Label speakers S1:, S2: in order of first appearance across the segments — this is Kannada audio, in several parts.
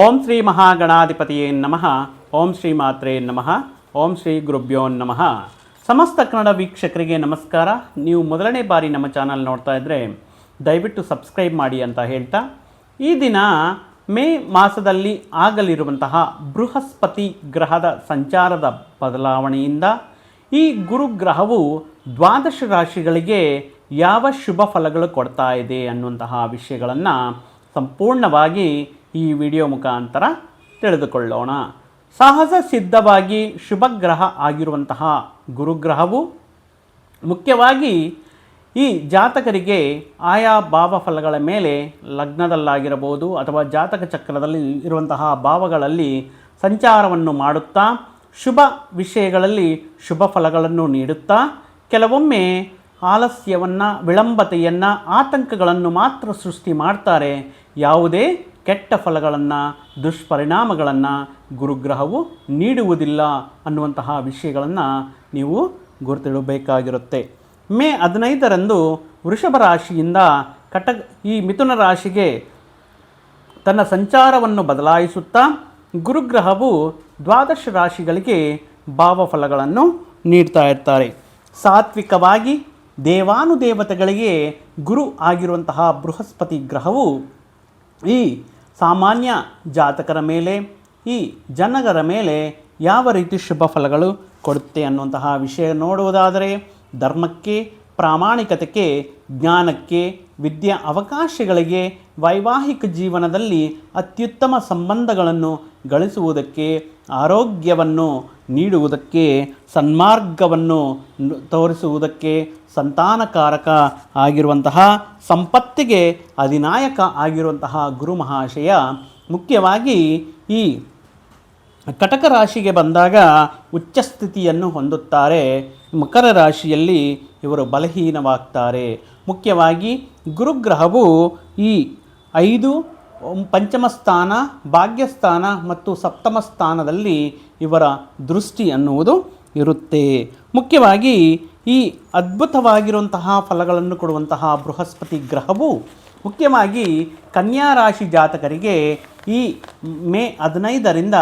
S1: ಓಂ ಶ್ರೀ ಮಹಾಗಣಾಧಿಪತಿಯೇ ನಮಃ. ಓಂ ಶ್ರೀ ಮಾತ್ರೇ ನಮಃ. ಓಂ ಶ್ರೀ ಗುರುಭ್ಯೋ ನಮಃ. ಸಮಸ್ತ ಕನ್ನಡ ವೀಕ್ಷಕರಿಗೆ ನಮಸ್ಕಾರ. ನೀವು ಮೊದಲನೇ ಬಾರಿ ನಮ್ಮ ಚಾನಲ್ ನೋಡ್ತಾ ಇದ್ದರೆ ದಯವಿಟ್ಟು ಸಬ್ಸ್ಕ್ರೈಬ್ ಮಾಡಿ ಅಂತ ಹೇಳ್ತಾ, ಈ ದಿನ ಮೇ ಮಾಸದಲ್ಲಿ ಆಗಲಿರುವಂತಹ ಬೃಹಸ್ಪತಿ ಗ್ರಹದ ಸಂಚಾರದ ಬದಲಾವಣೆಯಿಂದ ಈ ಗುರುಗ್ರಹವು ದ್ವಾದಶ ರಾಶಿಗಳಿಗೆ ಯಾವ ಶುಭ ಫಲಗಳು ಕೊಡ್ತಾ ಇದೆ ಅನ್ನುವಂತಹ ವಿಷಯಗಳನ್ನು ಸಂಪೂರ್ಣವಾಗಿ ಈ ವಿಡಿಯೋ ಮುಖಾಂತರ ತಿಳಿದುಕೊಳ್ಳೋಣ. ಸಹಜ ಸಿದ್ಧವಾಗಿ ಶುಭ ಗ್ರಹ ಆಗಿರುವಂತಹ ಗುರುಗ್ರಹವು ಮುಖ್ಯವಾಗಿ ಈ ಜಾತಕರಿಗೆ ಆಯಾ ಭಾವಫಲಗಳ ಮೇಲೆ ಲಗ್ನದಲ್ಲಾಗಿರಬಹುದು ಅಥವಾ ಜಾತಕ ಚಕ್ರದಲ್ಲಿ ಇರುವಂತಹ ಭಾವಗಳಲ್ಲಿ ಸಂಚಾರವನ್ನು ಮಾಡುತ್ತಾ, ಶುಭ ವಿಷಯಗಳಲ್ಲಿ ಶುಭ ಫಲಗಳನ್ನು ನೀಡುತ್ತಾ, ಕೆಲವೊಮ್ಮೆ ಆಲಸ್ಯವನ್ನು, ವಿಳಂಬತೆಯನ್ನು, ಆತಂಕಗಳನ್ನು ಮಾತ್ರ ಸೃಷ್ಟಿ ಮಾಡ್ತಾರೆ. ಯಾವುದೇ ಕೆಟ್ಟ ಫಲಗಳನ್ನು, ದುಷ್ಪರಿಣಾಮಗಳನ್ನು ಗುರುಗ್ರಹವು ನೀಡುವುದಿಲ್ಲ ಅನ್ನುವಂತಹ ವಿಷಯಗಳನ್ನು ನೀವು ಗುರುತಿಡಬೇಕಾಗಿರುತ್ತೆ. ಮೇ ಹದಿನೈದರಂದು ವೃಷಭ ರಾಶಿಯಿಂದ ಕಟ ಈ ಮಿಥುನ ರಾಶಿಗೆ ತನ್ನ ಸಂಚಾರವನ್ನು ಬದಲಾಯಿಸುತ್ತಾ ಗುರುಗ್ರಹವು ದ್ವಾದಶ ರಾಶಿಗಳಿಗೆ ಭಾವಫಲಗಳನ್ನು ನೀಡ್ತಾ ಇರ್ತಾರೆ. ಸಾತ್ವಿಕವಾಗಿ ದೇವಾನುದೇವತೆಗಳಿಗೆ ಗುರು ಆಗಿರುವಂತಹ ಬೃಹಸ್ಪತಿ ಗ್ರಹವು ಈ ಸಾಮಾನ್ಯ ಜಾತಕರ ಮೇಲೆ, ಈ ಜನಗರ ಮೇಲೆ ಯಾವ ರೀತಿ ಶುಭ ಫಲಗಳು ಕೊಡುತ್ತೆ ಅನ್ನುವಂತಹ ವಿಷಯ ನೋಡುವುದಾದರೆ, ಧರ್ಮಕ್ಕೆ, ಪ್ರಾಮಾಣಿಕತೆಗೆ, ಜ್ಞಾನಕ್ಕೆ, ವಿದ್ಯಾ ಅವಕಾಶಗಳಿಗೆ, ವೈವಾಹಿಕ ಜೀವನದಲ್ಲಿ ಅತ್ಯುತ್ತಮ ಸಂಬಂಧಗಳನ್ನು ಗಳಿಸುವುದಕ್ಕೆ ಆರೋಗ್ಯವನ್ನು ನೀಡುವುದಕ್ಕೆ, ಸನ್ಮಾರ್ಗವನ್ನು ತೋರಿಸುವುದಕ್ಕೆ ಸಂತಾನಕಾರಕ ಆಗಿರುವಂತಹ, ಸಂಪತ್ತಿಗೆ ಅಧಿನಾಯಕ ಆಗಿರುವಂತಹ ಗುರು ಮಹಾಶಯ ಮುಖ್ಯವಾಗಿ ಈ ಕಟಕ ರಾಶಿಗೆ ಬಂದಾಗ ಉಚ್ಚ ಸ್ಥಿತಿಯನ್ನು ಹೊಂದುತ್ತಾರೆ. ಮಕರ ರಾಶಿಯಲ್ಲಿ ಇವರು ಬಲಹೀನವಾಗ್ತಾರೆ. ಮುಖ್ಯವಾಗಿ ಗುರುಗ್ರಹವು ಈ ಐದು, ಪಂಚಮ ಸ್ಥಾನ, ಭಾಗ್ಯಸ್ಥಾನ ಮತ್ತು ಸಪ್ತಮ ಸ್ಥಾನದಲ್ಲಿ ಇವರ ದೃಷ್ಟಿ ಅನ್ನುವುದು ಇರುತ್ತೆ. ಮುಖ್ಯವಾಗಿ ಈ ಅದ್ಭುತವಾಗಿರುವಂತಹ ಫಲಗಳನ್ನು ಕೊಡುವಂತಹ ಬೃಹಸ್ಪತಿ ಗ್ರಹವು ಮುಖ್ಯವಾಗಿ ಕನ್ಯಾ ರಾಶಿ ಜಾತಕರಿಗೆ ಈ ಮೇ ಹದಿನೈದರಿಂದ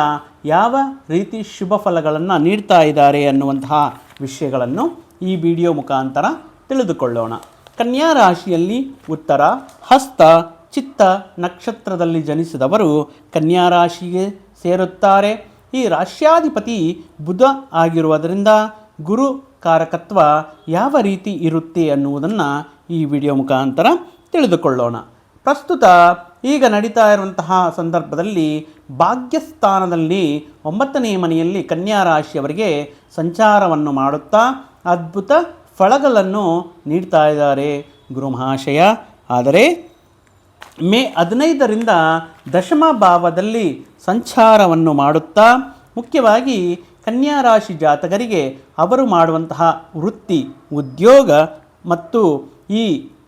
S1: ಯಾವ ರೀತಿ ಶುಭ ಫಲಗಳನ್ನು ನೀಡ್ತಾ ಇದ್ದಾರೆ ಅನ್ನುವಂತಹ ವಿಷಯಗಳನ್ನು ಈ ವಿಡಿಯೋ ಮುಖಾಂತರ ತಿಳಿದುಕೊಳ್ಳೋಣ. ಕನ್ಯಾ ರಾಶಿಯಲ್ಲಿ ಉತ್ತರ, ಹಸ್ತ, ಚಿತ್ತ ನಕ್ಷತ್ರದಲ್ಲಿ ಜನಿಸಿದವರು ಕನ್ಯಾ ರಾಶಿಗೆ ಸೇರುತ್ತಾರೆ. ಈ ರಾಶ್ಯಾಧಿಪತಿ ಬುಧ ಆಗಿರುವುದರಿಂದ ಗುರು ಕಾರಕತ್ವ ಯಾವ ರೀತಿ ಇರುತ್ತೆ ಅನ್ನುವುದನ್ನು ಈ ವಿಡಿಯೋ ಮುಖಾಂತರ ತಿಳಿದುಕೊಳ್ಳೋಣ. ಪ್ರಸ್ತುತ ಈಗ ನಡೀತಾ ಇರುವಂತಹ ಸಂದರ್ಭದಲ್ಲಿ ಭಾಗ್ಯಸ್ಥಾನದಲ್ಲಿ ಒಂಬತ್ತನೇ ಮನೆಯಲ್ಲಿ ಕನ್ಯಾ ರಾಶಿಯವರಿಗೆ ಸಂಚಾರವನ್ನು ಮಾಡುತ್ತಾ ಅದ್ಭುತ ಫಳಗಳನ್ನು ನೀಡ್ತಾ ಇದ್ದಾರೆ ಗುರು ಮಹಾಶಯ. ಆದರೆ ಮೇ ಹದಿನೈದರಿಂದ ದಶಮ ಭಾವದಲ್ಲಿ ಸಂಚಾರವನ್ನು ಮಾಡುತ್ತಾ, ಮುಖ್ಯವಾಗಿ ಕನ್ಯಾ ರಾಶಿ ಜಾತಕರಿಗೆ ಅವರು ಮಾಡುವಂತಹ ವೃತ್ತಿ, ಉದ್ಯೋಗ ಮತ್ತು ಈ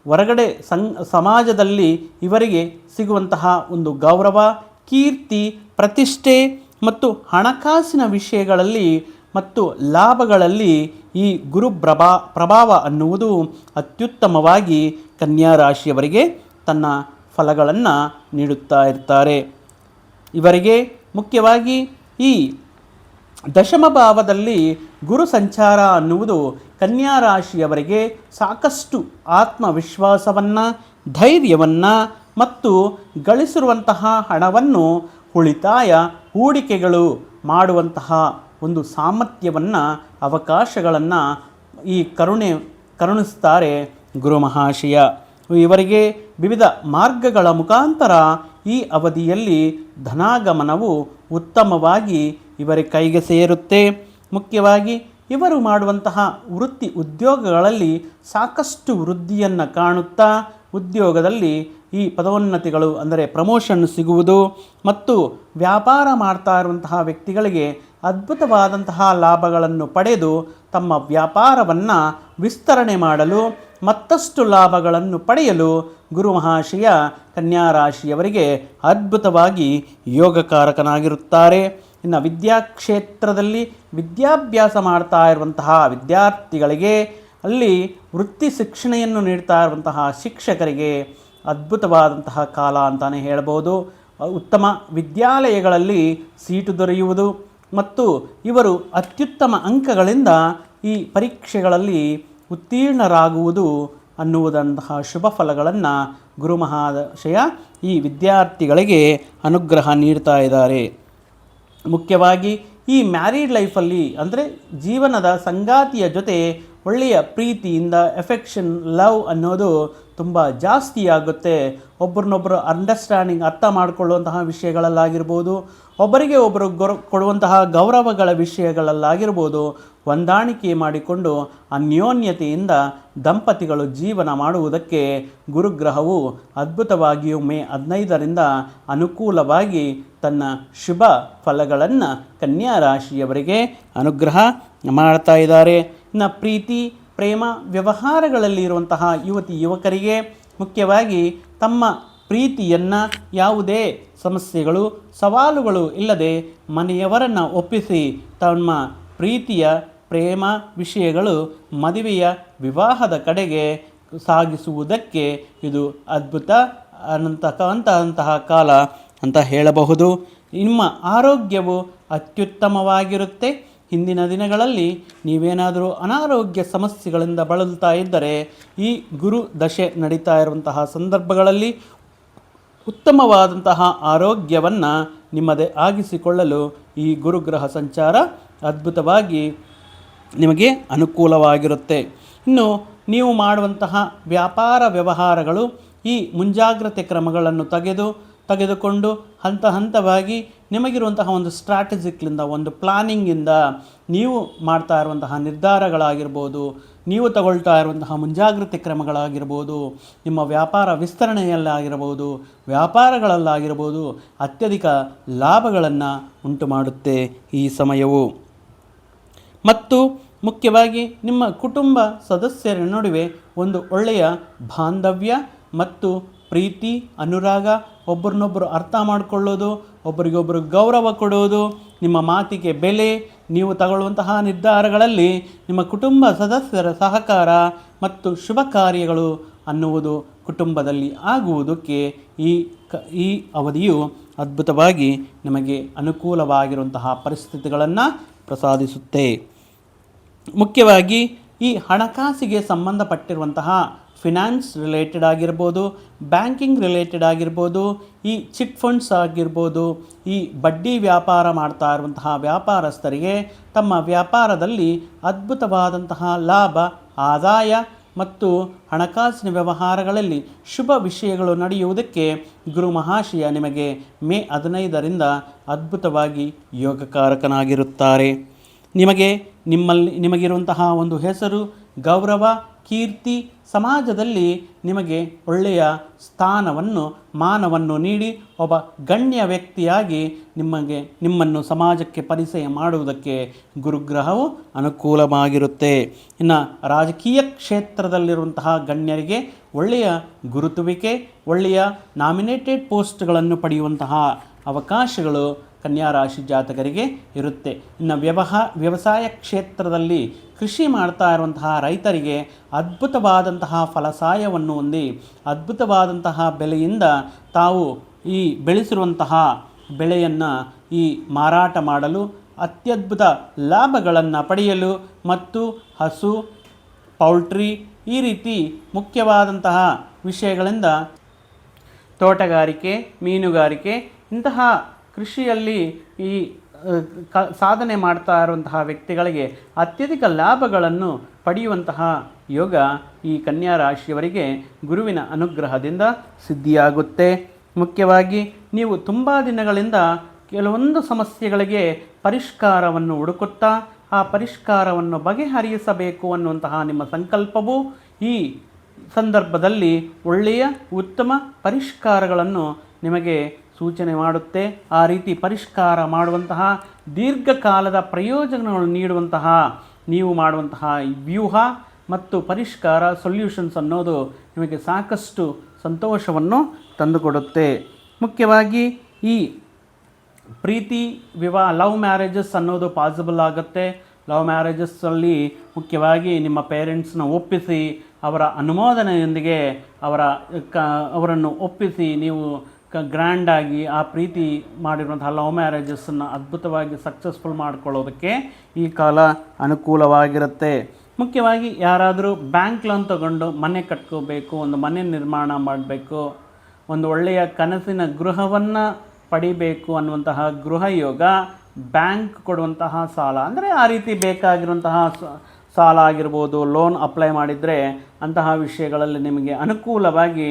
S1: ಹೊರಗಡೆ ಸಂ, ಸಮಾಜದಲ್ಲಿ ಇವರಿಗೆ ಸಿಗುವಂತಹ ಒಂದು ಗೌರವ, ಕೀರ್ತಿ, ಪ್ರತಿಷ್ಠೆ ಮತ್ತು ಹಣಕಾಸಿನ ವಿಷಯಗಳಲ್ಲಿ ಮತ್ತು ಲಾಭಗಳಲ್ಲಿ ಈ ಗುರು ಪ್ರಭಾ, ಪ್ರಭಾವ ಅನ್ನುವುದು ಅತ್ಯುತ್ತಮವಾಗಿ ಕನ್ಯಾ ರಾಶಿಯವರಿಗೆ ತನ್ನ ಫಲಗಳನ್ನು ನೀಡುತ್ತಾ ಇರ್ತಾರೆ. ಇವರಿಗೆ ಮುಖ್ಯವಾಗಿ ಈ ದಶಮ ಭಾವದಲ್ಲಿ ಗುರು ಸಂಚಾರ ಅನ್ನುವುದು ಕನ್ಯಾ ರಾಶಿಯವರಿಗೆ ಸಾಕಷ್ಟು ಆತ್ಮವಿಶ್ವಾಸವನ್ನು, ಧೈರ್ಯವನ್ನು ಮತ್ತು ಗಳಿಸಿರುವಂತಹ ಹಣವನ್ನು ಉಳಿತಾಯ ಹೂಡಿಕೆಗಳು ಮಾಡುವಂತಹ ಒಂದು ಸಾಮರ್ಥ್ಯವನ್ನು, ಅವಕಾಶಗಳನ್ನು ಈ ಕರುಣೆ ಕರುಣಿಸ್ತಾರೆ ಗುರು ಮಹಾಶಯ. ಇವರಿಗೆ ವಿವಿಧ ಮಾರ್ಗಗಳ ಮುಖಾಂತರ ಈ ಅವಧಿಯಲ್ಲಿ ಧನಾಗಮನವು ಉತ್ತಮವಾಗಿ ಇವರ ಕೈಗೆ ಸೇರುತ್ತೆ. ಮುಖ್ಯವಾಗಿ ಇವರು ಮಾಡುವಂತಹ ವೃತ್ತಿ ಉದ್ಯೋಗಗಳಲ್ಲಿ ಸಾಕಷ್ಟು ವೃದ್ಧಿಯನ್ನು ಕಾಣುತ್ತಾ ಉದ್ಯೋಗದಲ್ಲಿ ಈ ಪದೋನ್ನತಿಗಳು ಅಂದರೆ ಪ್ರಮೋಷನ್ ಸಿಗುವುದು ಮತ್ತು ವ್ಯಾಪಾರ ಮಾಡ್ತಾ ಇರುವಂತಹ ವ್ಯಕ್ತಿಗಳಿಗೆ ಅದ್ಭುತವಾದಂತಹ ಲಾಭಗಳನ್ನು ಪಡೆದು ತಮ್ಮ ವ್ಯಾಪಾರವನ್ನು ವಿಸ್ತರಣೆ ಮಾಡಲು ಮತ್ತಷ್ಟು ಲಾಭಗಳನ್ನು ಪಡೆಯಲು ಗುರು ಮಹಾಶಯ ಕನ್ಯಾರಾಶಿಯವರಿಗೆ ಅದ್ಭುತವಾಗಿ ಯೋಗಕಾರಕನಾಗಿರುತ್ತಾರೆ. ಇನ್ನು ವಿದ್ಯಾಕ್ಷೇತ್ರದಲ್ಲಿ ವಿದ್ಯಾಭ್ಯಾಸ ಮಾಡ್ತಾ ಇರುವಂತಹ ವಿದ್ಯಾರ್ಥಿಗಳಿಗೆ ಅಲ್ಲಿ ವೃತ್ತಿ ಶಿಕ್ಷಣೆಯನ್ನು ನೀಡ್ತಾ ಇರುವಂತಹ ಶಿಕ್ಷಕರಿಗೆ ಅದ್ಭುತವಾದಂತಹ ಕಾಲ ಅಂತಲೇ ಹೇಳ್ಬೋದು. ಉತ್ತಮ ವಿದ್ಯಾಲಯಗಳಲ್ಲಿ ಸೀಟು ದೊರೆಯುವುದು ಮತ್ತು ಇವರು ಅತ್ಯುತ್ತಮ ಅಂಕಗಳಿಂದ ಈ ಪರೀಕ್ಷೆಗಳಲ್ಲಿ ಉತ್ತೀರ್ಣರಾಗುವುದು ಅನ್ನುವುದಂತಹ ಶುಭ ಫಲಗಳನ್ನು ಗುರು ಮಹಾಶಯ ಈ ವಿದ್ಯಾರ್ಥಿಗಳಿಗೆ ಅನುಗ್ರಹ ನೀಡ್ತಾ ಇದ್ದಾರೆ. ಮುಖ್ಯವಾಗಿ ಈ ಮ್ಯಾರಿಡ್ ಲೈಫಲ್ಲಿ ಅಂದರೆ ಜೀವನದ ಸಂಗಾತಿಯ ಜೊತೆ ಒಳ್ಳೆಯ ಪ್ರೀತಿಯಿಂದ ಎಫೆಕ್ಷನ್ ಲವ್ ಅನ್ನೋದು ತುಂಬ ಜಾಸ್ತಿ ಆಗುತ್ತೆ. ಒಬ್ಬರನ್ನೊಬ್ಬರು ಅಂಡರ್ಸ್ಟ್ಯಾಂಡಿಂಗ್ ಅರ್ಥ ಮಾಡಿಕೊಳ್ಳುವಂತಹ ವಿಷಯಗಳಲ್ಲಾಗಿರ್ಬೋದು, ಒಬ್ಬರಿಗೆ ಒಬ್ಬರು ಗೊರ, ಕೊಡುವಂತಹ ಗೌರವಗಳ ವಿಷಯಗಳಲ್ಲಾಗಿರ್ಬೋದು, ಹೊಂದಾಣಿಕೆ ಮಾಡಿಕೊಂಡು ಅನ್ಯೋನ್ಯತೆಯಿಂದ ದಂಪತಿಗಳು ಜೀವನ ಮಾಡುವುದಕ್ಕೆ ಗುರುಗ್ರಹವು ಅದ್ಭುತವಾಗಿಯೂ ಮೇ ಹದಿನೈದರಿಂದ ಅನುಕೂಲವಾಗಿ ತನ್ನ ಶುಭ ಫಲಗಳನ್ನು ಕನ್ಯಾ ರಾಶಿಯವರಿಗೆ ಅನುಗ್ರಹ ಮಾಡ್ತಾ ಇದ್ದಾರೆ. ಇನ್ನು ಪ್ರೀತಿ ಪ್ರೇಮ ವ್ಯವಹಾರಗಳಲ್ಲಿ ಇರುವಂತಹ ಯುವತಿ ಯುವಕರಿಗೆ ಮುಖ್ಯವಾಗಿ ತಮ್ಮ ಪ್ರೀತಿಯನ್ನು ಯಾವುದೇ ಸಮಸ್ಯೆಗಳು, ಸವಾಲುಗಳು ಇಲ್ಲದೆ ಮನೆಯವರನ್ನು ಒಪ್ಪಿಸಿ ತಮ್ಮ ಪ್ರೀತಿಯ, ಪ್ರೇಮ ವಿಷಯಗಳು ಮದುವೆಯ ವಿವಾಹದ ಕಡೆಗೆ ಸಾಗಿಸುವುದಕ್ಕೆ ಇದು ಅದ್ಭುತ ಅನ್ನತಕ್ಕಂತಹ ಕಾಲ ಅಂತ ಹೇಳಬಹುದು. ನಿಮ್ಮ ಆರೋಗ್ಯವು ಅತ್ಯುತ್ತಮವಾಗಿರುತ್ತೆ. ಹಿಂದಿನ ದಿನಗಳಲ್ಲಿ ನೀವೇನಾದರೂ ಅನಾರೋಗ್ಯ ಸಮಸ್ಯೆಗಳಿಂದ ಬಳಲ್ತಾ ಇದ್ದರೆ ಈ ಗುರು ದಶೆ ನಡೀತಾ ಇರುವಂತಹ ಸಂದರ್ಭಗಳಲ್ಲಿ ಉತ್ತಮವಾದಂತಹ ಆರೋಗ್ಯವನ್ನು ನಿಮ್ಮದೇ ಆಗಿಸಿಕೊಳ್ಳಲು ಈ ಗುರುಗ್ರಹ ಸಂಚಾರ ಅದ್ಭುತವಾಗಿ ನಿಮಗೆ ಅನುಕೂಲವಾಗಿರುತ್ತೆ. ಇನ್ನು ನೀವು ಮಾಡುವಂತಹ ವ್ಯಾಪಾರ ವ್ಯವಹಾರಗಳು ಈ ಮುಂಜಾಗ್ರತೆ ಕ್ರಮಗಳನ್ನು ತೆಗೆದು ತೆಗೆದುಕೊಂಡು ಹಂತ ಹಂತವಾಗಿ ನಿಮಗಿರುವಂತಹ ಒಂದು ಸ್ಟ್ರಾಟಜಿಕ್ಲಿಂದ ಒಂದು ಪ್ಲಾನಿಂಗಿಂದ ನೀವು ಮಾಡ್ತಾ ಇರುವಂತಹ ನಿರ್ಧಾರಗಳಾಗಿರ್ಬೋದು, ನೀವು ತಗೊಳ್ತಾ ಇರುವಂತಹ ಮುಂಜಾಗ್ರತೆ ಕ್ರಮಗಳಾಗಿರ್ಬೋದು, ನಿಮ್ಮ ವ್ಯಾಪಾರ ವಿಸ್ತರಣೆಯಲ್ಲಾಗಿರ್ಬೋದು, ವ್ಯಾಪಾರಗಳಲ್ಲಾಗಿರ್ಬೋದು ಅತ್ಯಧಿಕ ಲಾಭಗಳನ್ನು ಉಂಟು ಮಾಡುತ್ತೆ ಈ ಸಮಯವು. ಮತ್ತು ಮುಖ್ಯವಾಗಿ ನಿಮ್ಮ ಕುಟುಂಬ ಸದಸ್ಯರ ನಡುವೆ ಒಂದು ಒಳ್ಳೆಯ ಬಾಂಧವ್ಯ ಮತ್ತು ಪ್ರೀತಿ, ಅನುರಾಗ ಒಬ್ಬರನ್ನೊಬ್ಬರು ಅರ್ಥ ಮಾಡಿಕೊಳ್ಳೋದು ಒಬ್ಬರಿಗೊಬ್ಬರು ಗೌರವ ಕೊಡೋದು, ನಿಮ್ಮ ಮಾತಿಗೆ ಬೆಲೆ, ನೀವು ತಗೊಳ್ಳುವಂತಹ ನಿರ್ಧಾರಗಳಲ್ಲಿ ನಿಮ್ಮ ಕುಟುಂಬ ಸದಸ್ಯರ ಸಹಕಾರ ಮತ್ತು ಶುಭ ಕಾರ್ಯಗಳು ಅನ್ನುವುದು ಕುಟುಂಬದಲ್ಲಿ ಆಗುವುದಕ್ಕೆ ಈ ಕ, ಈ ಅವಧಿಯು ಅದ್ಭುತವಾಗಿ ನಮಗೆ ಅನುಕೂಲವಾಗಿರುವಂತಹ ಪರಿಸ್ಥಿತಿಗಳನ್ನು ಪ್ರಸಾದಿಸುತ್ತೆ. ಮುಖ್ಯವಾಗಿ ಈ ಹಣಕಾಸಿಗೆ ಸಂಬಂಧಪಟ್ಟಿರುವಂತಹ ಫಿನಾನ್ಸ್ ರಿಲೇಟೆಡ್ ಆಗಿರ್ಬೋದು ಬ್ಯಾಂಕಿಂಗ್ ರಿಲೇಟೆಡ್ ಆಗಿರ್ಬೋದು, ಈ ಚಿಟ್ ಫಂಡ್ಸ್ ಆಗಿರ್ಬೋದು, ಈ ಬಡ್ಡಿ ವ್ಯಾಪಾರ ಮಾಡ್ತಾ ಇರುವಂತಹ ವ್ಯಾಪಾರಸ್ಥರಿಗೆ ತಮ್ಮ ವ್ಯಾಪಾರದಲ್ಲಿ ಅದ್ಭುತವಾದಂತಹ ಲಾಭ, ಆದಾಯ ಮತ್ತು ಹಣಕಾಸಿನ ವ್ಯವಹಾರಗಳಲ್ಲಿ ಶುಭ ವಿಷಯಗಳು ನಡೆಯುವುದಕ್ಕೆ ಗುರು ಮಹಾಶಯ ನಿಮಗೆ ಮೇ ಹದಿನೈದರಿಂದ ಅದ್ಭುತವಾಗಿ ಯೋಗಕಾರಕನಾಗಿರುತ್ತಾರೆ. ನಿಮಗೆ ನಿಮ್ಮಲ್ಲಿ, ನಿಮಗಿರುವಂತಹ ಒಂದು ಹೆಸರು ಗೌರವ ಕೀರ್ತಿ ಸಮಾಜದಲ್ಲಿ ನಿಮಗೆ ಒಳ್ಳೆಯ ಸ್ಥಾನವನ್ನು, ಮಾನವನ್ನು ನೀಡಿ, ಒಬ್ಬ ಗಣ್ಯ ವ್ಯಕ್ತಿಯಾಗಿ ನಿಮಗೆ ನಿಮ್ಮನ್ನು ಸಮಾಜಕ್ಕೆ ಪರಿಚಯ ಮಾಡುವುದಕ್ಕೆ ಗುರುಗ್ರಹವು ಅನುಕೂಲವಾಗಿರುತ್ತೆ. ಇನ್ನು ರಾಜಕೀಯ ಕ್ಷೇತ್ರದಲ್ಲಿರುವಂತಹ ಗಣ್ಯರಿಗೆ ಒಳ್ಳೆಯ ಗುರುತುವಿಕೆ, ಒಳ್ಳೆಯ ನಾಮಿನೇಟೆಡ್ ಪೋಸ್ಟ್ಗಳನ್ನು ಪಡೆಯುವಂತಹ ಅವಕಾಶಗಳು ಕನ್ಯಾ ರಾಶಿ ಜಾತಕರಿಗೆ ಇರುತ್ತೆ. ಇನ್ನು ವ್ಯವಹ, ವ್ಯವಸಾಯ ಕ್ಷೇತ್ರದಲ್ಲಿ ಕೃಷಿ ಮಾಡ್ತಾ ಇರುವಂತಹ ರೈತರಿಗೆ ಅದ್ಭುತವಾದಂತಹ ಫಲಸಾಯವನ್ನು ಹೊಂದಿ, ಅದ್ಭುತವಾದಂತಹ ಬೆಲೆಯಿಂದ ತಾವು ಈ ಬೆಳೆಸಿರುವಂತಹ ಬೆಳೆಯನ್ನು ಈ ಮಾರಾಟ ಮಾಡಲು ಅತ್ಯದ್ಭುತ ಲಾಭಗಳನ್ನು ಪಡೆಯಲು ಮತ್ತು ಹಸು, ಪೌಲ್ಟ್ರಿ ಈ ರೀತಿ ಮುಖ್ಯವಾದಂತಹ ವಿಷಯಗಳಿಂದ ತೋಟಗಾರಿಕೆ, ಮೀನುಗಾರಿಕೆ ಇಂತಹ ಕೃಷಿಯಲ್ಲಿ ಈ ಕ, ಸಾಧನೆ ಮಾಡ್ತಾ ಇರುವಂತಹ ವ್ಯಕ್ತಿಗಳಿಗೆ ಅತ್ಯಧಿಕ ಲಾಭಗಳನ್ನು ಪಡೆಯುವಂತಹ ಯೋಗ ಈ ಕನ್ಯಾ ರಾಶಿಯವರಿಗೆ ಗುರುವಿನ ಅನುಗ್ರಹದಿಂದ ಸಿದ್ಧಿಯಾಗುತ್ತೆ. ಮುಖ್ಯವಾಗಿ ನೀವು ತುಂಬ ದಿನಗಳಿಂದ ಕೆಲವೊಂದು ಸಮಸ್ಯೆಗಳಿಗೆ ಪರಿಷ್ಕಾರವನ್ನು ಹುಡುಕುತ್ತಾ, ಆ ಪರಿಷ್ಕಾರವನ್ನು ಬಗೆಹರಿಸಬೇಕು ಅನ್ನುವಂತಹ ನಿಮ್ಮ ಸಂಕಲ್ಪವು ಈ ಸಂದರ್ಭದಲ್ಲಿ ಒಳ್ಳೆಯ ಉತ್ತಮ ಪರಿಷ್ಕಾರಗಳನ್ನು ನಿಮಗೆ ಸೂಚನೆ ಮಾಡುತ್ತೆ. ಆ ರೀತಿ ಪರಿಷ್ಕಾರ ಮಾಡುವಂತಹ ದೀರ್ಘಕಾಲದ ಪ್ರಯೋಜನಗಳನ್ನು ನೀಡುವಂತಹ, ನೀವು ಮಾಡುವಂತಹ ವ್ಯೂಹ ಮತ್ತು ಪರಿಷ್ಕಾರ ಸೊಲ್ಯೂಷನ್ಸ್ ಅನ್ನೋದು ನಿಮಗೆ ಸಾಕಷ್ಟು ಸಂತೋಷವನ್ನು ತಂದುಕೊಡುತ್ತೆ. ಮುಖ್ಯವಾಗಿ ಈ ಪ್ರೀತಿ, ವಿವಾಹ, ಲವ್ ಮ್ಯಾರೇಜಸ್ ಅನ್ನೋದು ಪಾಸಿಬಲ್ ಆಗುತ್ತೆ. ಲವ್ ಮ್ಯಾರೇಜಸ್ಸಲ್ಲಿ ಮುಖ್ಯವಾಗಿ ನಿಮ್ಮ ಪೇರೆಂಟ್ಸ್ನ ಒಪ್ಪಿಸಿ, ಅವರ ಅನುಮೋದನೆಯೊಂದಿಗೆ ಅವರ ಕ, ಅವರನ್ನು ಒಪ್ಪಿಸಿ ನೀವು ಗ್ರ್ಯಾಂಡಾಗಿ ಆ ಪ್ರೀತಿ ಮಾಡಿರುವಂತಹ ಲವ್ ಮ್ಯಾರೇಜಸ್ಸನ್ನು ಅದ್ಭುತವಾಗಿ ಸಕ್ಸಸ್ಫುಲ್ ಮಾಡ್ಕೊಳ್ಳೋದಕ್ಕೆ ಈ ಕಾಲ ಅನುಕೂಲವಾಗಿರುತ್ತೆ. ಮುಖ್ಯವಾಗಿ ಯಾರಾದರೂ ಬ್ಯಾಂಕ್ ಲೋನ್ ತಗೊಂಡು ಮನೆ ಕಟ್ಕೋಬೇಕು, ಒಂದು ಮನೆ ನಿರ್ಮಾಣ ಮಾಡಬೇಕು, ಒಂದು ಒಳ್ಳೆಯ ಕನಸಿನ ಗೃಹವನ್ನು ಪಡಿಬೇಕು ಅನ್ನುವಂತಹ ಗೃಹ ಯೋಗ ಬ್ಯಾಂಕ್ ಕೊಡುವಂತಹ ಸಾಲ. ಅಂದರೆ ಆ ರೀತಿ ಬೇಕಾಗಿರುವಂತಹ ಸಾಲ ಆಗಿರ್ಬೋದು ಲೋನ್ ಅಪ್ಲೈ ಮಾಡಿದರೆ ಅಂತಹ ವಿಷಯಗಳಲ್ಲಿ ನಿಮಗೆ ಅನುಕೂಲವಾಗಿ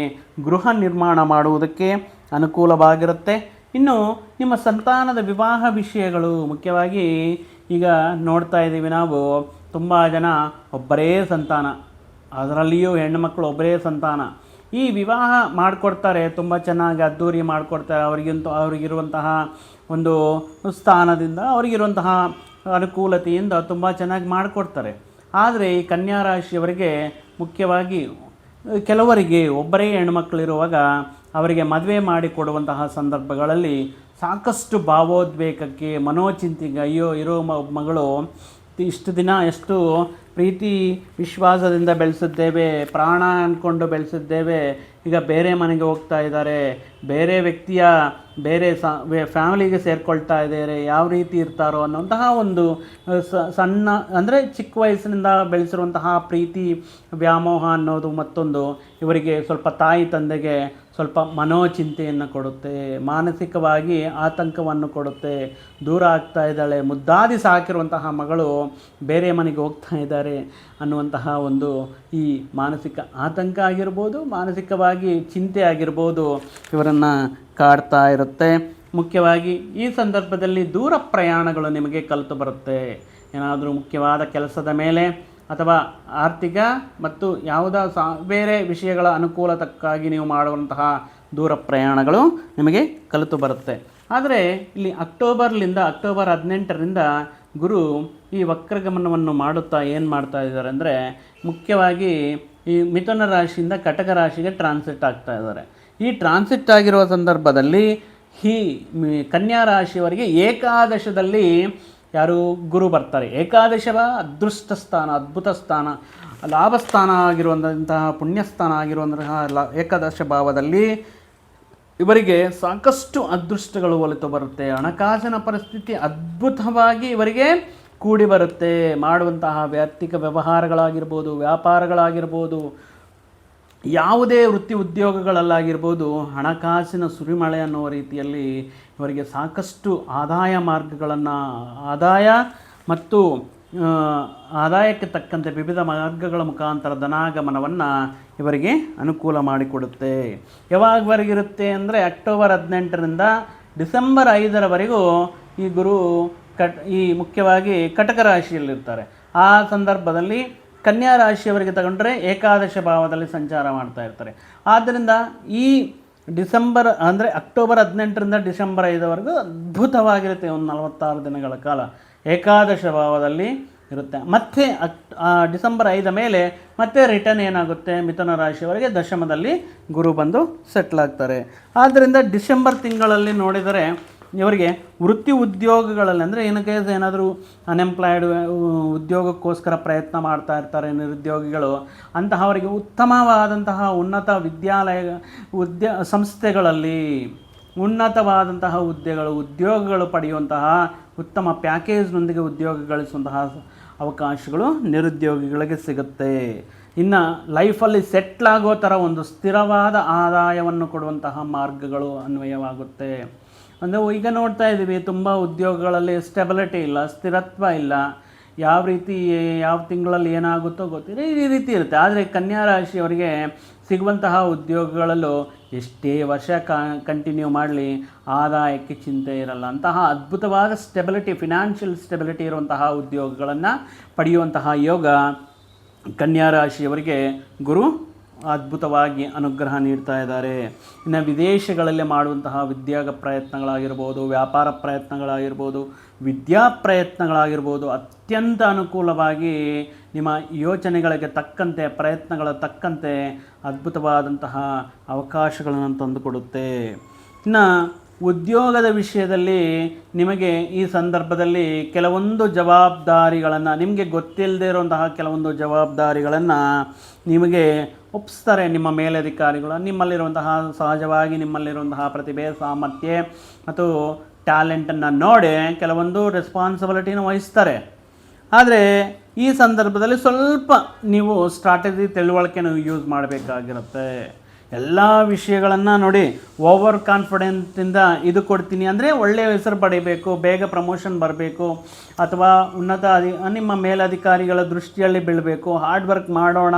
S1: ಗೃಹ ನಿರ್ಮಾಣ ಮಾಡುವುದಕ್ಕೆ ಅನುಕೂಲವಾಗಿರುತ್ತೆ. ಇನ್ನು ನಿಮ್ಮ ಸಂತಾನದ ವಿವಾಹ ವಿಷಯಗಳು ಮುಖ್ಯವಾಗಿ ಈಗ ನೋಡ್ತಾ ಇದ್ದೀವಿ ನಾವು. ತುಂಬ ಜನ ಒಬ್ಬರೇ ಸಂತಾನ. ಅದರಲ್ಲಿಯೂ ಹೆಣ್ಣುಮಕ್ಕಳು ಒಬ್ಬರೇ ಸಂತಾನ. ಈ ವಿವಾಹ ಮಾಡಿಕೊಡ್ತಾರೆ, ತುಂಬ ಚೆನ್ನಾಗಿ ಅದ್ದೂರಿ ಮಾಡಿಕೊಡ್ತಾರೆ. ಅವರಿಗಂತೂ, ಅವರಿಗಿರುವಂತಹ ಒಂದು ಸ್ಥಾನದಿಂದ, ಅವರಿಗಿರುವಂತಹ ಅನುಕೂಲತೆಯಿಂದ ತುಂಬ ಚೆನ್ನಾಗಿ ಮಾಡಿಕೊಡ್ತಾರೆ. ಆದರೆ ಈ ಕನ್ಯಾ ರಾಶಿಯವರಿಗೆ ಮುಖ್ಯವಾಗಿ ಕೆಲವರಿಗೆ ಒಬ್ಬರೇ ಹೆಣ್ಮಕ್ಳಿರುವಾಗ ಅವರಿಗೆ ಮದುವೆ ಮಾಡಿಕೊಡುವಂತಹ ಸಂದರ್ಭಗಳಲ್ಲಿ ಸಾಕಷ್ಟು ಭಾವೋದ್ವೇಗಕ್ಕೆ ಮನೋಚಿಂತೆಗೆ, ಅಯ್ಯೋ, ಇರೋ ಮಗಳು ಇಷ್ಟು ದಿನ ಎಷ್ಟು ಪ್ರೀತಿ ವಿಶ್ವಾಸದಿಂದ ಬೆಳೆಸಿದ್ದೇವೆ, ಪ್ರಾಣ ಅಂದ್ಕೊಂಡು ಬೆಳೆಸಿದ್ದೇವೆ, ಈಗ ಬೇರೆ ಮನೆಗೆ ಹೋಗ್ತಾ ಇದ್ದಾರೆ, ಬೇರೆ ವ್ಯಕ್ತಿಯ, ಬೇರೆ ಫ್ಯಾಮಿಲಿಗೆ ಸೇರಿಕೊಳ್ತಾ ಇದ್ದಾರೆ, ಯಾವ ರೀತಿ ಇರ್ತಾರೋ ಅನ್ನೋಂತಹ ಒಂದು ಸಣ್ಣ, ಅಂದರೆ ಚಿಕ್ಕ ವಯಸ್ಸಿನಿಂದ ಬೆಳೆಸಿರುವಂತಹ ಪ್ರೀತಿ ವ್ಯಾಮೋಹ ಅನ್ನೋದು ಮತ್ತೊಂದು. ಇವರಿಗೆ ಸ್ವಲ್ಪ ತಾಯಿ ತಂದೆಗೆ ಸ್ವಲ್ಪ ಮನೋಚಿಂತೆಯನ್ನು ಕೊಡುತ್ತೆ, ಮಾನಸಿಕವಾಗಿ ಆತಂಕವನ್ನು ಕೊಡುತ್ತೆ, ದೂರ ಆಗ್ತಾ ಇದ್ದಾಳೆ, ಮುದ್ದಾದಿ ಸಾಕಿರುವಂತಹ ಮಗಳು ಬೇರೆ ಮನೆಗೆ ಹೋಗ್ತಾ ಇದ್ದಾರೆ ಅನ್ನುವಂತಹ ಒಂದು ಈ ಮಾನಸಿಕ ಆತಂಕ ಆಗಿರ್ಬೋದು, ಮಾನಸಿಕವಾಗಿ ಚಿಂತೆ ಆಗಿರ್ಬೋದು ಇವರನ್ನು ಕಾಡ್ತಾ ಇರುತ್ತೆ. ಮುಖ್ಯವಾಗಿ ಈ ಸಂದರ್ಭದಲ್ಲಿ ದೂರ ಪ್ರಯಾಣಗಳು ನಿಮಗೆ ಕಲಿತು ಬರುತ್ತೆ. ಏನಾದರೂ ಮುಖ್ಯವಾದ ಕೆಲಸದ ಮೇಲೆ ಅಥವಾ ಆರ್ಥಿಕ ಮತ್ತು ಯಾವುದೋ ಸಾ, ಬೇರೆ ವಿಷಯಗಳ ಅನುಕೂಲತಕ್ಕಾಗಿ ನೀವು ಮಾಡುವಂತಹ ದೂರ ಪ್ರಯಾಣಗಳು ನಿಮಗೆ ಕಲಿತು ಬರುತ್ತೆ. ಆದರೆ ಇಲ್ಲಿ ಅಕ್ಟೋಬರ್ಲಿಂದ, ಅಕ್ಟೋಬರ್ ಹದಿನೆಂಟರಿಂದ ಗುರು ಈ ವಕ್ರಗಮನವನ್ನು ಮಾಡುತ್ತಾ ಏನು ಮಾಡ್ತಾ ಇದ್ದಾರೆ ಅಂದರೆ ಮುಖ್ಯವಾಗಿ ಈ ಮಿಥುನ ರಾಶಿಯಿಂದ ಕಟಕ ರಾಶಿಗೆ ಟ್ರಾನ್ಸಿಟ್ ಆಗ್ತಾ ಇದ್ದಾರೆ. ಈ ಟ್ರಾನ್ಸಿಟ್ ಆಗಿರುವ ಸಂದರ್ಭದಲ್ಲಿ ಈ ಕನ್ಯಾ ರಾಶಿಯವರಿಗೆ ಏಕಾದಶದಲ್ಲಿ ಯಾರು ಗುರು ಬರ್ತಾರೆ. ಏಕಾದಶವ ಅದೃಷ್ಟ ಸ್ಥಾನ, ಅದ್ಭುತ ಸ್ಥಾನ, ಲಾಭಸ್ಥಾನ ಆಗಿರುವಂತಹ, ಪುಣ್ಯಸ್ಥಾನ ಆಗಿರುವಂತಹ ಲ, ಏಕಾದಶ ಭಾವದಲ್ಲಿ ಇವರಿಗೆ ಸಾಕಷ್ಟು ಅದೃಷ್ಟಗಳು ಒಲಿತು ಬರುತ್ತೆ. ಹಣಕಾಸಿನ ಪರಿಸ್ಥಿತಿ ಅದ್ಭುತವಾಗಿ ಇವರಿಗೆ ಕೂಡಿ ಬರುತ್ತೆ. ಮಾಡುವಂತಹ ವ್ಯಕ್ತಿಕ ವ್ಯವಹಾರಗಳಾಗಿರ್ಬೋದು, ವ್ಯಾಪಾರಗಳಾಗಿರ್ಬೋದು ಯಾವುದೇ ವೃತ್ತಿ ಉದ್ಯೋಗಗಳಲ್ಲಾಗಿರ್ಬೋದು, ಹಣಕಾಸಿನ ಸುರಿಮಳೆ ಅನ್ನುವ ರೀತಿಯಲ್ಲಿ ಇವರಿಗೆ ಸಾಕಷ್ಟು ಆದಾಯ ಮಾರ್ಗಗಳನ್ನು, ಆದಾಯ ಮತ್ತು ಆದಾಯಕ್ಕೆ ತಕ್ಕಂತೆ ವಿವಿಧ ಮಾರ್ಗಗಳ ಮುಖಾಂತರ ಧನಾಗಮನವನ್ನು ಇವರಿಗೆ ಅನುಕೂಲ ಮಾಡಿಕೊಡುತ್ತೆ. ಯಾವಾಗವರೆಗಿರುತ್ತೆ ಅಂದರೆ ಅಕ್ಟೋಬರ್ ಹದಿನೆಂಟರಿಂದ ಡಿಸೆಂಬರ್ ಐದರವರೆಗೂ ಈ ಗುರು ಕಟ್, ಈ ಮುಖ್ಯವಾಗಿ ಕಟಕ ರಾಶಿಯಲ್ಲಿರ್ತಾರೆ. ಆ ಸಂದರ್ಭದಲ್ಲಿ ಕನ್ಯಾ ರಾಶಿಯವರಿಗೆ ತಗೊಂಡ್ರೆ ಏಕಾದಶ ಭಾವದಲ್ಲಿ ಸಂಚಾರ ಮಾಡ್ತಾ ಇರ್ತಾರೆ. ಆದ್ದರಿಂದ ಈ ಡಿಸೆಂಬರ್ ಅಂದರೆ ಅಕ್ಟೋಬರ್ ಹದಿನೆಂಟರಿಂದ ಡಿಸೆಂಬರ್ ಐದವರೆಗೂ ಅದ್ಭುತವಾಗಿರುತ್ತೆ ಒಂದು ನಲವತ್ತಾರು ದಿನಗಳ ಕಾಲ. ಏಕಾದಶ ಭಾವದಲ್ಲಿ ಇರುತ್ತೆ. ಮತ್ತೆ ಅಕ್ ಡಿಸೆಂಬರ್ ಐದ ಮೇಲೆ ಮತ್ತೆ ರಿಟರ್ನ್ ಏನಾಗುತ್ತೆ? ಮಿಥುನ ರಾಶಿಯವರಿಗೆ ದಶಮದಲ್ಲಿ ಗುರು ಬಂದು ಸೆಟ್ಲ್ ಆಗ್ತಾರೆ. ಆದ್ದರಿಂದ ಡಿಸೆಂಬರ್ ತಿಂಗಳಲ್ಲಿ ನೋಡಿದರೆ ಇವರಿಗೆ ವೃತ್ತಿ ಉದ್ಯೋಗಗಳಲ್ಲಿ ಅಂದರೆ ಏನಕ್ಕೆ ಏನಾದರೂ ಅನ್ಎಂಪ್ಲಾಯ್ಡ್ ಉದ್ಯೋಗಕ್ಕೋಸ್ಕರ ಪ್ರಯತ್ನ ಮಾಡ್ತಾ ಇರ್ತಾರೆ ನಿರುದ್ಯೋಗಿಗಳು, ಅಂತಹವರಿಗೆ ಉತ್ತಮವಾದಂತಹ ಉನ್ನತ ವಿದ್ಯಾಲಯ, ಉದ್ಯ ಸಂಸ್ಥೆಗಳಲ್ಲಿ ಉನ್ನತವಾದಂತಹ ಹುದ್ದೆಗಳು, ಉದ್ಯೋಗಗಳು ಪಡೆಯುವಂತಹ ಉತ್ತಮ ಪ್ಯಾಕೇಜ್ನೊಂದಿಗೆ ಉದ್ಯೋಗ ಗಳಿಸುವಂತಹ ಅವಕಾಶಗಳು ನಿರುದ್ಯೋಗಿಗಳಿಗೆ ಸಿಗುತ್ತೆ. ಇನ್ನು ಲೈಫಲ್ಲಿ ಸೆಟ್ಲ್ ಆಗೋ ಥರ ಒಂದು ಸ್ಥಿರವಾದ ಆದಾಯವನ್ನು ಕೊಡುವಂತಹ ಮಾರ್ಗಗಳು ಅನ್ವಯವಾಗುತ್ತೆ. ಅಂದರೆ ಈಗ ನೋಡ್ತಾ ಇದ್ದೀವಿ ತುಂಬ ಉದ್ಯೋಗಗಳಲ್ಲಿ ಸ್ಟೆಬಿಲಿಟಿ ಇಲ್ಲ, ಸ್ಥಿರತ್ವ ಇಲ್ಲ. ಯಾವ ರೀತಿ, ಯಾವ ತಿಂಗಳಲ್ಲಿ ಏನಾಗುತ್ತೋ ಗೊತ್ತಿಲ್ಲ. ಈ ರೀತಿ ಇರುತ್ತೆ. ಆದರೆ ಕನ್ಯಾ ರಾಶಿಯವರಿಗೆ ಸಿಗುವಂತಹ ಉದ್ಯೋಗಗಳಲ್ಲೂ ಎಷ್ಟೇ ವರ್ಷ ಕಂಟಿನ್ಯೂ ಮಾಡಲಿ, ಆದಾಯಕ್ಕೆ ಚಿಂತೆ ಇರಲ್ಲ. ಅಂತಹ ಅದ್ಭುತವಾದ ಸ್ಟೆಬಿಲಿಟಿ ಫಿನಾನ್ಷಿಯಲ್ ಸ್ಟೆಬಿಲಿಟಿ ಇರುವಂತಹ ಉದ್ಯೋಗಗಳನ್ನು ಪಡೆಯುವಂತಹ ಯೋಗ ಕನ್ಯಾ ರಾಶಿಯವರಿಗೆ ಗುರು ಅದ್ಭುತವಾಗಿ ಅನುಗ್ರಹ ನೀಡ್ತಾ ಇದ್ದಾರೆ. ಇನ್ನು ವಿದೇಶಗಳಲ್ಲಿ ಮಾಡುವಂತಹ ವಿದ್ಯಾಗ ಪ್ರಯತ್ನಗಳಾಗಿರ್ಬೋದು, ವ್ಯಾಪಾರ ಪ್ರಯತ್ನಗಳಾಗಿರ್ಬೋದು, ವಿದ್ಯಾ ಪ್ರಯತ್ನಗಳಾಗಿರ್ಬೋದು, ಅತ್ಯಂತ ಅನುಕೂಲವಾಗಿ ನಿಮ್ಮ ಯೋಚನೆಗಳಿಗೆ ತಕ್ಕಂತೆ, ಪ್ರಯತ್ನಗಳ ತಕ್ಕಂತೆ ಅದ್ಭುತವಾದಂತಹ ಅವಕಾಶಗಳನ್ನು ತಂದುಕೊಡುತ್ತೆ. ಇನ್ನು ಉದ್ಯೋಗದ ವಿಷಯದಲ್ಲಿ ನಿಮಗೆ ಈ ಸಂದರ್ಭದಲ್ಲಿ ಕೆಲವೊಂದು ಜವಾಬ್ದಾರಿಗಳನ್ನು, ನಿಮಗೆ ಗೊತ್ತಿಲ್ಲದೆ ಇರುವಂತಹ ಕೆಲವೊಂದು ಜವಾಬ್ದಾರಿಗಳನ್ನು ನಿಮಗೆ ಒಪ್ಪಿಸ್ತಾರೆ ನಿಮ್ಮ ಮೇಲಧಿಕಾರಿಗಳು. ನಿಮ್ಮಲ್ಲಿರುವಂತಹ ಸಹಜವಾಗಿ ನಿಮ್ಮಲ್ಲಿರುವಂತಹ ಪ್ರತಿಭೆ, ಸಾಮರ್ಥ್ಯ ಮತ್ತು ಟ್ಯಾಲೆಂಟನ್ನು ನೋಡಿ ಕೆಲವೊಂದು ರೆಸ್ಪಾನ್ಸಿಬಿಲಿಟಿನ ವಹಿಸ್ತಾರೆ. ಆದರೆ ಈ ಸಂದರ್ಭದಲ್ಲಿ ಸ್ವಲ್ಪ ನೀವು ಸ್ಟ್ರಾಟಜಿ ತಿಳುವಳಿಕೆನ ಯೂಸ್ ಮಾಡಬೇಕಾಗಿರುತ್ತೆ. ಎಲ್ಲ ವಿಷಯಗಳನ್ನು ನೋಡಿ ಓವರ್ ಕಾನ್ಫಿಡೆನ್ಸಿಂದ ಇದು ಕೊಡ್ತೀನಿ ಅಂದರೆ ಒಳ್ಳೆಯ ಹೆಸರು ಪಡಿಬೇಕು, ಬೇಗ ಪ್ರಮೋಷನ್ ಬರಬೇಕು ಅಥವಾ ಉನ್ನತ ಅಧಿ, ನಿಮ್ಮ ಮೇಲಧಿಕಾರಿಗಳ ದೃಷ್ಟಿಯಲ್ಲಿ ಬೀಳಬೇಕು ಹಾರ್ಡ್ ವರ್ಕ್ ಮಾಡೋಣ,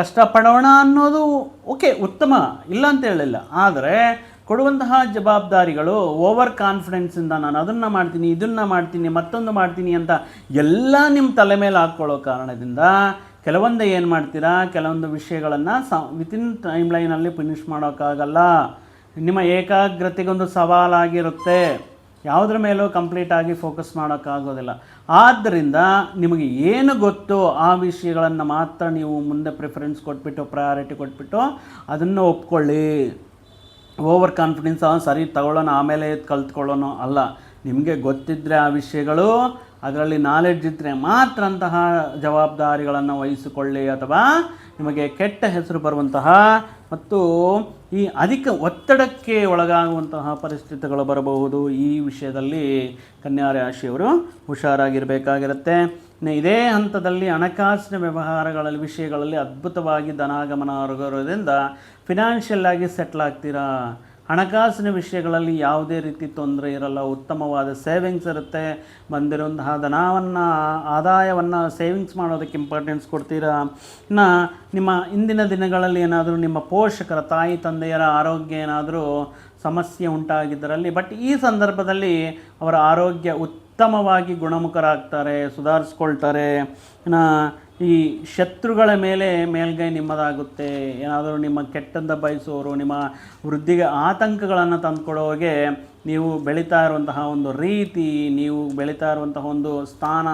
S1: ಕಷ್ಟಪಡೋಣ ಅನ್ನೋದು ಓಕೆ ಉತ್ತಮ, ಇಲ್ಲ ಅಂತ ಹೇಳಿಲ್ಲ ಆದರೆ ಕೊಡುವಂತಹ ಜವಾಬ್ದಾರಿಗಳು ಓವರ್ ಕಾನ್ಫಿಡೆನ್ಸಿಂದ ನಾನು ಅದನ್ನು ಮಾಡ್ತೀನಿ, ಇದನ್ನು ಮಾಡ್ತೀನಿ, ಮತ್ತೊಂದು ಮಾಡ್ತೀನಿ ಅಂತ ಎಲ್ಲ ನಿಮ್ಮ ತಲೆ ಮೇಲೆ ಹಾಕ್ಕೊಳ್ಳೋ ಕಾರಣದಿಂದ ಕೆಲವೊಂದು ಏನು ಮಾಡ್ತೀರಾ? ಕೆಲವೊಂದು ವಿಷಯಗಳನ್ನು ಸ ವಿತಿನ್ ಟೈಮ್ ಲೈನಲ್ಲಿ ಫಿನಿಷ್ ಮಾಡೋಕ್ಕಾಗಲ್ಲ. ನಿಮ್ಮ ಏಕಾಗ್ರತೆಗೊಂದು ಸವಾಲಾಗಿರುತ್ತೆ. ಯಾವುದ್ರ ಮೇಲೂ ಕಂಪ್ಲೀಟಾಗಿ ಫೋಕಸ್ ಮಾಡೋಕ್ಕಾಗೋದಿಲ್ಲ. ಆದ್ದರಿಂದ ನಿಮಗೆ ಏನು ಗೊತ್ತೋ ಆ ವಿಷಯಗಳನ್ನು ಮಾತ್ರ ನೀವು ಮುಂದೆ ಪ್ರಿಫರೆನ್ಸ್ ಕೊಟ್ಬಿಟ್ಟು ಪ್ರಯಾರಿಟಿ ಕೊಟ್ಬಿಟ್ಟು ಅದನ್ನು ಒಪ್ಕೊಳ್ಳಿ. ಓವರ್ ಕಾನ್ಫಿಡೆನ್ಸ್ ಸರಿ, ತಗೊಳ್ಳೋಣ, ಆಮೇಲೆ ಕಲ್ತ್ಕೊಳ್ಳೋಣ ಅಲ್ಲ. ನಿಮಗೆ ಗೊತ್ತಿದ್ದರೆ ಆ ವಿಷಯಗಳು ಅದರಲ್ಲಿ ನಾಲೆಡ್ಜ್ ಇದ್ದರೆ ಮಾತ್ರ ಅಂತಹ ಜವಾಬ್ದಾರಿಗಳನ್ನು ವಹಿಸಿಕೊಳ್ಳಿ ಅಥವಾ ನಿಮಗೆ ಕೆಟ್ಟ ಹೆಸರು ಬರುವಂತಹ ಮತ್ತು ಈ ಅಧಿಕ ಒತ್ತಡಕ್ಕೆ ಒಳಗಾಗುವಂತಹ ಪರಿಸ್ಥಿತಿಗಳು ಬರಬಹುದು ಈ ವಿಷಯದಲ್ಲಿ ಕನ್ಯಾ ರಾಶಿಯವರು ಹುಷಾರಾಗಿರಬೇಕಾಗಿರುತ್ತೆ. ಇದೇ ಹಂತದಲ್ಲಿ ಹಣಕಾಸಿನ ವ್ಯವಹಾರಗಳಲ್ಲಿ ವಿಷಯಗಳಲ್ಲಿ ಅದ್ಭುತವಾಗಿ ಧನಾಗಮನ ಆಗಿರೋದ್ರಿಂದ ಫಿನಾನ್ಷಿಯಲ್ ಆಗಿ ಸೆಟ್ಲ್ ಆಗ್ತೀರಾ? ಹಣಕಾಸಿನ ವಿಷಯಗಳಲ್ಲಿ ಯಾವುದೇ ರೀತಿ ತೊಂದರೆ ಇರಲ್ಲ. ಉತ್ತಮವಾದ ಸೇವಿಂಗ್ಸ್ ಇರುತ್ತೆ. ಬಂದಿರುವಂತಹ ಧನವನ್ನು, ಆದಾಯವನ್ನು ಸೇವಿಂಗ್ಸ್ ಮಾಡೋದಕ್ಕೆ ಇಂಪಾರ್ಟೆನ್ಸ್ ಕೊಡ್ತೀರಾ? ಇನ್ನು ನಿಮ್ಮ ಇಂದಿನ ದಿನಗಳಲ್ಲಿ ಏನಾದರೂ ನಿಮ್ಮ ಪೋಷಕರ, ತಾಯಿ, ತಂದೆಯರ ಆರೋಗ್ಯ ಏನಾದರೂ ಸಮಸ್ಯೆ ಉಂಟಾಗಿದ್ದರಲ್ಲಿ ಬಟ್ ಈ ಸಂದರ್ಭದಲ್ಲಿ ಅವರ ಆರೋಗ್ಯ ಉತ್ತಮವಾಗಿ ಗುಣಮುಖರಾಗ್ತಾರೆ, ಸುಧಾರಿಸ್ಕೊಳ್ತಾರೆ. ಇನ್ನು ಈ ಶತ್ರುಗಳ ಮೇಲೆ ಮೇಲ್ಗೈ ನಿಮ್ಮದಾಗುತ್ತೆ. ಏನಾದರೂ ನಿಮ್ಮ ಕೆಟ್ಟಂತ ಬಯಸೋರು ನಿಮ್ಮ ವೃದ್ಧಿಗೆ ಆತಂಕಗಳನ್ನು ತಂದುಕೊಡೋಗೆ ನೀವು ಬೆಳೀತಾ ಇರುವಂತಹ ಒಂದು ರೀತಿ, ನೀವು ಬೆಳೀತಾ ಇರುವಂತಹ ಒಂದು ಸ್ಥಾನ,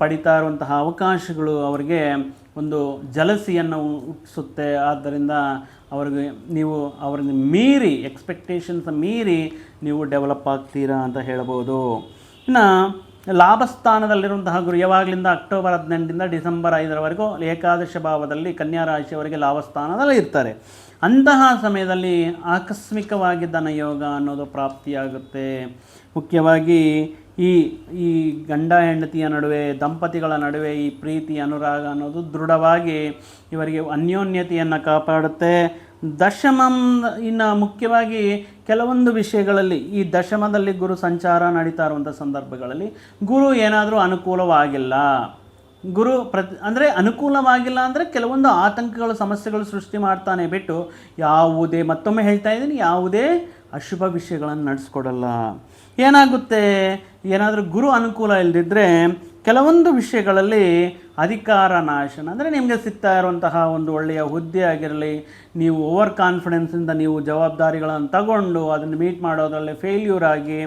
S1: ಪಡಿತಾ ಇರುವಂತಹ ಅವಕಾಶಗಳು ಅವರಿಗೆ ಒಂದು ಜಲಸಿಯನ್ನು ಹುಟ್ಟಿಸುತ್ತೆ ಆದ್ದರಿಂದ ಅವ್ರಿಗೆ ನೀವು ಅವ್ರನ್ನ ಮೀರಿ ಎಕ್ಸ್ಪೆಕ್ಟೇಷನ್ಸ್ ಮೀರಿ ನೀವು ಡೆವಲಪ್ ಆಗ್ತೀರಾ ಅಂತ ಹೇಳ್ಬೋದು. ಇನ್ನು ಲಾಭಸ್ಥಾನದಲ್ಲಿರುವಂತಹ ಗುರು, ಯಾವಾಗಲಿಂದ ಅಕ್ಟೋಬರ್ ಹದಿನೆಂಟರಿಂದ ಡಿಸೆಂಬರ್ ಐದರವರೆಗೂ ಏಕಾದಶ ಭಾವದಲ್ಲಿ ಕನ್ಯಾ ರಾಶಿಯವರಿಗೆ ಲಾಭಸ್ಥಾನದಲ್ಲಿ ಇರ್ತಾರೆ. ಅಂತಹ ಸಮಯದಲ್ಲಿ ಆಕಸ್ಮಿಕವಾಗಿ ಧನಯೋಗ ಅನ್ನೋದು ಪ್ರಾಪ್ತಿಯಾಗುತ್ತೆ. ಮುಖ್ಯವಾಗಿ ಈ ಈ ಗಂಡ ಹೆಂಡತಿಯ ನಡುವೆ, ದಂಪತಿಗಳ ನಡುವೆ ಈ ಪ್ರೀತಿ, ಅನುರಾಗ ಅನ್ನೋದು ದೃಢವಾಗಿ ಇವರಿಗೆ ಅನ್ಯೋನ್ಯತೆಯನ್ನು ಕಾಪಾಡುತ್ತೆ. ದಶಮಂ ಇನ್ನು ಮುಖ್ಯವಾಗಿ ಕೆಲವೊಂದು ವಿಷಯಗಳಲ್ಲಿ ಈ ದಶಮದಲ್ಲಿ ಗುರು ಸಂಚಾರ ನಡೀತಾ ಇರುವಂಥ ಸಂದರ್ಭಗಳಲ್ಲಿ ಗುರು ಏನಾದರೂ ಅನುಕೂಲವಾಗಿಲ್ಲ. ಗುರು ಪ್ರತಿ, ಅಂದರೆ ಅನುಕೂಲವಾಗಿಲ್ಲ ಅಂದರೆ ಕೆಲವೊಂದು ಆತಂಕಗಳು, ಸಮಸ್ಯೆಗಳು ಸೃಷ್ಟಿ ಮಾಡ್ತಾನೆ ಬಿಟ್ಟು ಯಾವುದೇ, ಮತ್ತೊಮ್ಮೆ ಹೇಳ್ತಾ ಇದ್ದೀನಿ, ಯಾವುದೇ ಅಶುಭ ವಿಷಯಗಳನ್ನು ನಡೆಸ್ಕೊಡಲ್ಲ. ಏನಾಗುತ್ತೆ? ಏನಾದರೂ ಗುರು ಅನುಕೂಲ ಇಲ್ಲದಿದ್ದರೆ ಕೆಲವೊಂದು ವಿಷಯಗಳಲ್ಲಿ ಅಧಿಕಾರ ನಾಶನ. ಅಂದರೆ ನಿಮಗೆ ಸಿಗ್ತಾ ಇರುವಂತಹ ಒಂದು ಒಳ್ಳೆಯ ಹುದ್ದೆ ಆಗಿರಲಿ, ನೀವು ಓವರ್ ಕಾನ್ಫಿಡೆನ್ಸಿಂದ ನೀವು ಜವಾಬ್ದಾರಿಗಳನ್ನು ತಗೊಂಡು ಅದನ್ನು ಮೀಟ್ ಮಾಡೋದರಲ್ಲಿ ಫೇಲ್ಯೂರ್ ಆಗಿ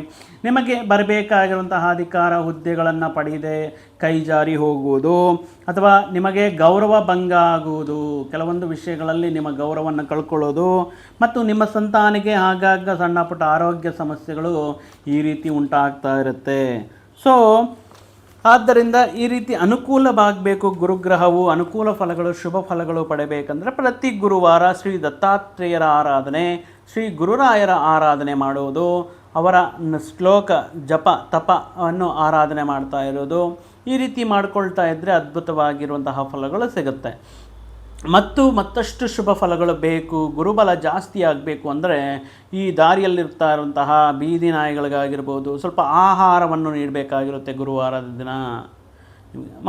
S1: ನಿಮಗೆ ಬರಬೇಕಾಗಿರುವಂತಹ ಅಧಿಕಾರ ಹುದ್ದೆಗಳನ್ನು ಪಡೆಯದೆ ಕೈ ಜಾರಿ ಹೋಗುವುದು ಅಥವಾ ನಿಮಗೆ ಗೌರವ ಭಂಗ ಆಗುವುದು. ಕೆಲವೊಂದು ವಿಷಯಗಳಲ್ಲಿ ನಿಮ್ಮ ಗೌರವವನ್ನು ಕಳ್ಕೊಳ್ಳೋದು ಮತ್ತು ನಿಮ್ಮ ಸಂತಾನಿಗೆ ಆಗಾಗ ಸಣ್ಣ ಪುಟ್ಟ ಆರೋಗ್ಯ ಸಮಸ್ಯೆಗಳು ಈ ರೀತಿ ಉಂಟಾಗ್ತಾ ಇರುತ್ತೆ. ಸೊ ಆದ್ದರಿಂದ ಈ ರೀತಿ ಅನುಕೂಲವಾಗಬೇಕು ಗುರುಗ್ರಹವು, ಅನುಕೂಲ ಫಲಗಳು, ಶುಭ ಫಲಗಳು ಪಡೆಯಬೇಕಂದ್ರೆ ಪ್ರತಿ ಗುರುವಾರ ಶ್ರೀ ದತ್ತಾತ್ರೇಯರ ಆರಾಧನೆ, ಶ್ರೀ ಗುರುರಾಯರ ಆರಾಧನೆ ಮಾಡುವುದು, ಅವರ ಶ್ಲೋಕ ಜಪ ತಪವನ್ನು ಆರಾಧನೆ ಮಾಡ್ತಾ ಇರೋದು ಈ ರೀತಿ ಮಾಡ್ಕೊಳ್ತಾ ಇದ್ದರೆ ಅದ್ಭುತವಾಗಿರುವಂತಹ ಫಲಗಳು ಸಿಗುತ್ತೆ. ಮತ್ತು ಮತ್ತಷ್ಟು ಶುಭ ಫಲಗಳು ಬೇಕು, ಗುರುಬಲ ಜಾಸ್ತಿ ಆಗಬೇಕು ಅಂದರೆ ಈ ದಾರಿಯಲ್ಲಿರ್ತಾ ಇರುವಂತಹ ಬೀದಿ ನಾಯಿಗಳಿಗಾಗಿರ್ಬೋದು, ಸ್ವಲ್ಪ ಆಹಾರವನ್ನು ನೀಡಬೇಕಾಗಿರುತ್ತೆ ಗುರುವಾರದ ದಿನ.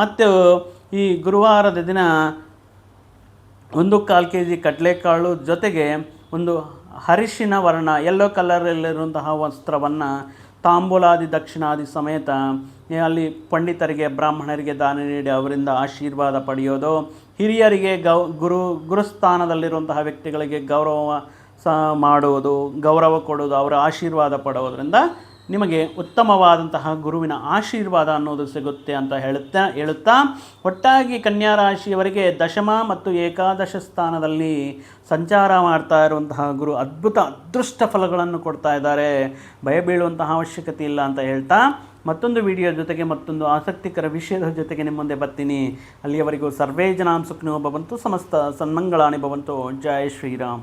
S1: ಮತ್ತು ಈ ಗುರುವಾರದ ದಿನ ಒಂದು ಕಾಲು ಕೆ ಜಿ ಕಡಲೆಕಾಳು ಜೊತೆಗೆ ಒಂದು ಹರಿಶಿನ ವರ್ಣ ಯೆಲ್ಲೋ ಕಲರಲ್ಲಿರುವಂತಹ ವಸ್ತ್ರವನ್ನು ತಾಂಬೂಲಾದಿ ದಕ್ಷಿಣಾದಿ ಸಮೇತ ಅಲ್ಲಿ ಪಂಡಿತರಿಗೆ, ಬ್ರಾಹ್ಮಣರಿಗೆ ದಾನ ನೀಡಿ ಅವರಿಂದ ಆಶೀರ್ವಾದ ಪಡೆಯೋದು ಹಿರಿಯರಿಗೆ ಗೌ ಗುರು ಗುರುಸ್ಥಾನದಲ್ಲಿರುವಂತಹ ವ್ಯಕ್ತಿಗಳಿಗೆ ಗೌರವ ಸ ಮಾಡುವುದು ಗೌರವ ಕೊಡೋದು ಅವರ ಆಶೀರ್ವಾದ ಪಡೋದ್ರಿಂದ ನಿಮಗೆ ಉತ್ತಮವಾದಂತಹ ಗುರುವಿನ ಆಶೀರ್ವಾದ ಅನ್ನೋದು ಸಿಗುತ್ತೆ ಅಂತ ಹೇಳುತ್ತಾ ಹೇಳುತ್ತಾ, ಒಟ್ಟಾಗಿ ಕನ್ಯಾ ರಾಶಿಯವರಿಗೆ ದಶಮ ಮತ್ತು ಏಕಾದಶ ಸ್ಥಾನದಲ್ಲಿ ಸಂಚಾರ ಮಾಡ್ತಾ ಇರುವಂತಹ ಗುರು ಅದ್ಭುತ ಅದೃಷ್ಟ ಫಲಗಳನ್ನು ಕೊಡ್ತಾ ಇದ್ದಾರೆ. ಭಯ ಬೀಳುವಂತಹ ಅವಶ್ಯಕತೆ ಇಲ್ಲ ಅಂತ ಹೇಳ್ತಾ, ಮತ್ತೊಂದು ವಿಡಿಯೋ ಜೊತೆಗೆ ಮತ್ತೊಂದು ಆಸಕ್ತಿಕರ ವಿಷಯದ ಜೊತೆಗೆ ನಿಮ್ಮ ಮುಂದೆ ಬರ್ತೀನಿ. ಅಲ್ಲಿಯವರೆಗೂ ಸರ್ವೇ ಜನಾಂ ಸುಖನೋ ಭವಂತು, ಸಮಸ್ತ ಸನ್ಮಂಗಳಾನಿ ಭವಂತು. ಜಯ ಶ್ರೀರಾಮ್.